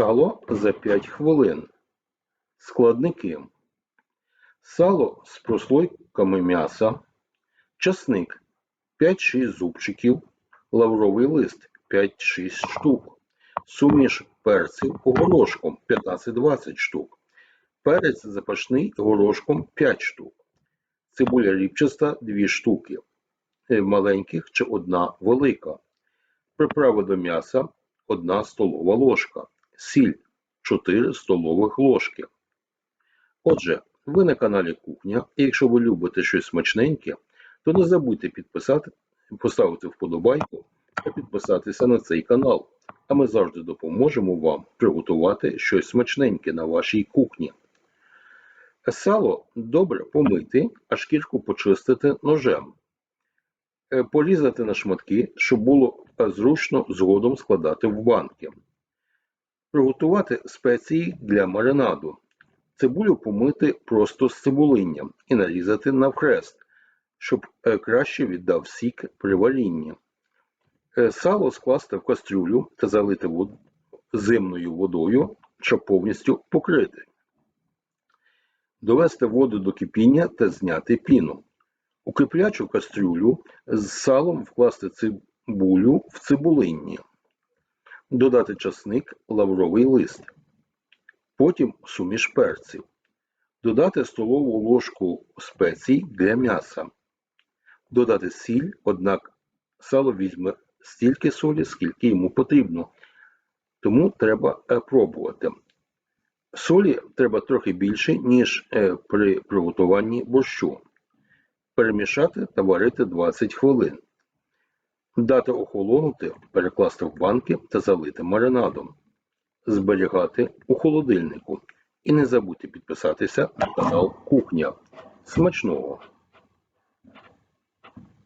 Сало за 5 хвилин. Складники. Сало з прослойками м'яса, часник 5-6 зубчиків, лавровий лист 5-6 штук, суміш перців горошком 15-20 штук, перець запашний горошком 5 штук, цибуля ріпчаста 2 штуки, е, маленьких чи одна велика, приправи до м'яса 1 столова ложка, сіль 4 столових ложки. Отже, ви на каналі Кухня, і якщо ви любите щось смачненьке, то не забудьте підписати, поставити вподобайку та підписатися на цей канал. А ми завжди допоможемо вам приготувати щось смачненьке на вашій кухні. Сало добре помити, а шкірку почистити ножем. Е, Порізати на шматки, щоб було е, зручно згодом складати в банки. Приготувати спеції для маринаду. Цибулю помити просто з цибулинням і нарізати навхрест, щоб е, краще віддав сік при варінні. Е, Сало скласти в кастрюлю та залити вод- зимною водою, щоб повністю покрити. Довести воду до кипіння та зняти піну. У киплячу кастрюлю з салом вкласти цибулю в цибулинні. Додати часник, лавровий лист. Потім суміш перців. Додати столову ложку спецій для м'яса. Додати сіль, однак сало візьме стільки солі, скільки йому потрібно. Тому треба е, пробувати. Солі треба трохи більше, ніж е, при приготуванні борщу. Перемішати та варити 20 хвилин. Дати охолонути, перекласти в банки та залити маринадом. Зберігати у холодильнику. І не забудьте підписатися на канал Кухня. Смачного!